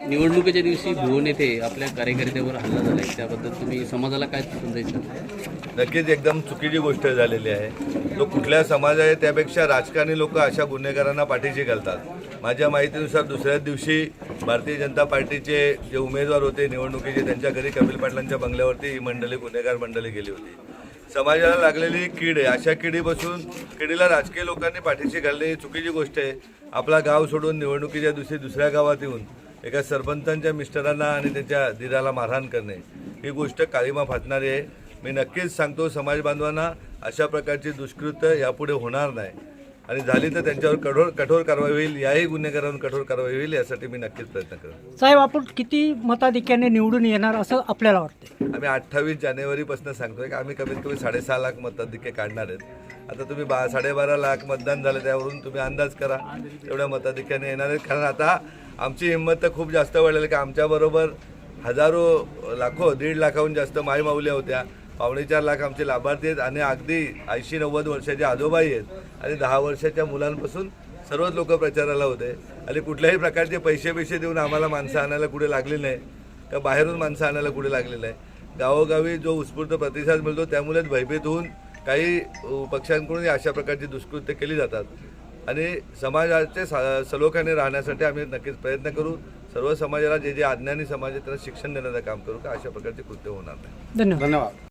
निवडणुकीच्या दिवशी भुवन येथे आपल्या कार्यकर्त्यावर हल्ला झाला आहे. त्याबद्दल तुम्ही समाजाला काय समजायचं नक्कीच एकदम चुकीची गोष्ट झालेली आहे. तो कुठल्या समाज आहे त्यापेक्षा राजकारणी लोक अशा गुन्हेगारांना पाठीशी घालतात. माझ्या माहितीनुसार दुसऱ्याच दिवशी भारतीय जनता पार्टीचे जे उमेदवार होते निवडणुकीचे त्यांच्या घरी कपिल पाटलांच्या बंगल्यावरती ही मंडळी गुन्हेगार मंडळी गेली होती. समाजाला लागलेली कीड आहे. अशा किडीपासून किडीला राजकीय लोकांनी पाठीशी घालणे ही चुकीची गोष्ट आहे. आपला गाव सोडून निवडणुकीच्या दिवशी दुसऱ्या गावात येऊन एका सरपंचांच्या मिस्टरांना आणि त्यांच्या दिराला मारहाण करणे. ही गोष्ट काळीमा फाटणारी आहे. मी नक्कीच सांगतो समाज बांधवांना अशा प्रकारची दुष्कृत्य यापुढे होणार नाही. आणि झाली तर त्यांच्यावर कठोर कठोर कारवाई होईल याही गुन्हेगारांवर कठोर कारवाई होईल यासाठी मी नक्कीच प्रयत्न करेन. साहेब आपण किती मताधिक्याने निवडून येणार असं आपल्याला वाटतं आम्ही अठ्ठावीस जानेवारीपासून सांगतोय की आम्ही कमीत कमी साडेसहा लाख मताधिक्य काढणार आहेत. आता तुम्ही बा साडेबारा लाख मतदान झालं त्यावरून तुम्ही अंदाज करा. एवढ्या मताधिक्याने येणार आहेत. कारण आता आमची हिंमत तर खूप जास्त वाढलेली की आमच्याबरोबर हजारो लाखो दीड लाखाहून जास्त माईमाऊल्या होत्या. पावणे चार लाख आमचे लाभार्थी आहेत आणि अगदी ऐंशी नव्वद वर्षाचे आजोबाई आहेत. आणि दहा वर्षाच्या मुलांपासून सर्वच लोक प्रचाराला होते. आणि कुठल्याही प्रकारचे पैसे पैसे देऊन आम्हाला माणसं आणायला कुठे लागली नाही. का बाहेरून माणसं आणायला कुठे लागलेलं आहे गावोगावी जो उत्स्फूर्त प्रतिसाद मिळतो त्यामुळेच भयभीत होऊन काही पक्षांकडून अशा प्रकारची दुष्कृत्य केली जातात. आणि समाजाचे सा सलोख्याने राहण्यासाठी आम्ही नक्कीच प्रयत्न करू. सर्व समाजाला जे जे अज्ञानी समाज आहे त्यांना शिक्षण देण्याचं काम करू. का अशा प्रकारचे कृत्य होणार नाही. धन्यवाद. धन्यवाद.